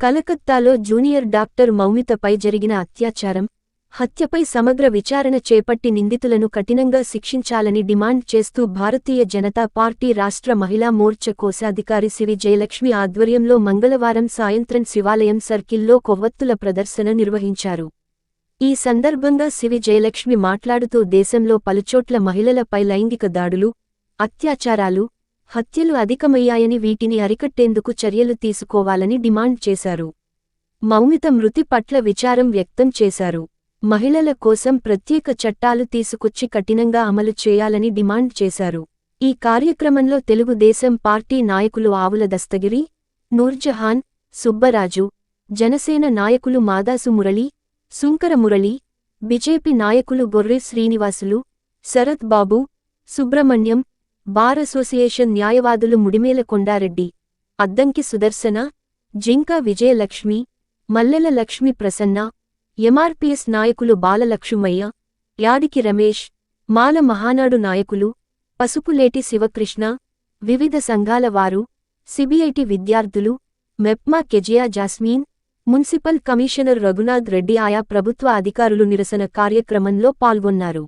కలకత్తాలో junior doctor మౌమితపై జరిగిన అత్యాచారం హత్యపై సమగ్ర విచారణ చేపట్టి నిందితులను కఠినంగా శిక్షించాలని డిమాండ్ చేస్తూ భారతీయ జనతా పార్టీ రాష్ట్ర మహిళా మోర్చా కోశాధికారి సిరి జయలక్ష్మి ఆధ్వర్యంలో మంగళవారం సాయంత్రం శివాలయం సర్కిల్లో కొవ్వొత్తుల ప్రదర్శన నిర్వహించారు. ఈ సందర్భంగా సివి జయలక్ష్మి మాట్లాడుతూ దేశంలో పలుచోట్ల మహిళలపై లైంగిక దాడులు అత్యాచారాలు హత్యలు అధికమయ్యాయని వీటిని అరికట్టేందుకు చర్యలు తీసుకోవాలని డిమాండ్ చేశారు. మౌమిత మృతి పట్ల విచారం వ్యక్తం చేశారు. మహిళల కోసం ప్రత్యేక చట్టాలు తీసుకొచ్చి కఠినంగా అమలు చేయాలని డిమాండ్ చేశారు. ఈ కార్యక్రమంలో తెలుగుదేశం పార్టీ నాయకులు ఆవుల దస్తగిరి నూర్జహాన్ సుబ్బరాజు జనసేన నాయకులు మాదాసు మురళి సుంకర మురళి బిజెపి నాయకులు గొర్రె శ్రీనివాసులు శరత్ బాబు సుబ్రహ్మణ్యం బార్ అసోసియేషన్ న్యాయవాదులు ముడిమేల కొండారెడ్డి అద్దంకి సుదర్శన జింకా విజయలక్ష్మి మల్లెల లక్ష్మి ప్రసన్న ఎంఆర్పిఎస్ నాయకులు బాలలక్ష్మయ్య యాడికి రమేష్ మాల మహానాడు నాయకులు పసుపులేటి శివకృష్ణ వివిధ సంఘాల వారు సిబిఐటి విద్యార్థులు MEPMA Keziah Jasmine municipal commissioner Raghunath Reddy ఆయా ప్రభుత్వ అధికారులు నిరసన కార్యక్రమంలో పాల్గొన్నారు.